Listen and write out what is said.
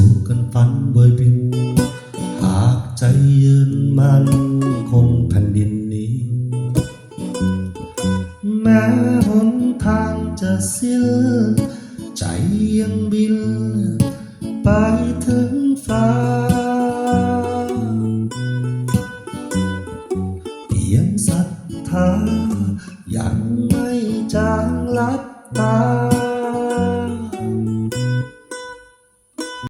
สู่กันฝันเบยบิน หากใจยืนมันคงแผ่นดินนี้ แม้หนทางจะเสิ้นใจยังบิน ไปถึงฟ้าเพียงศรัทธายังไม่จางลับตา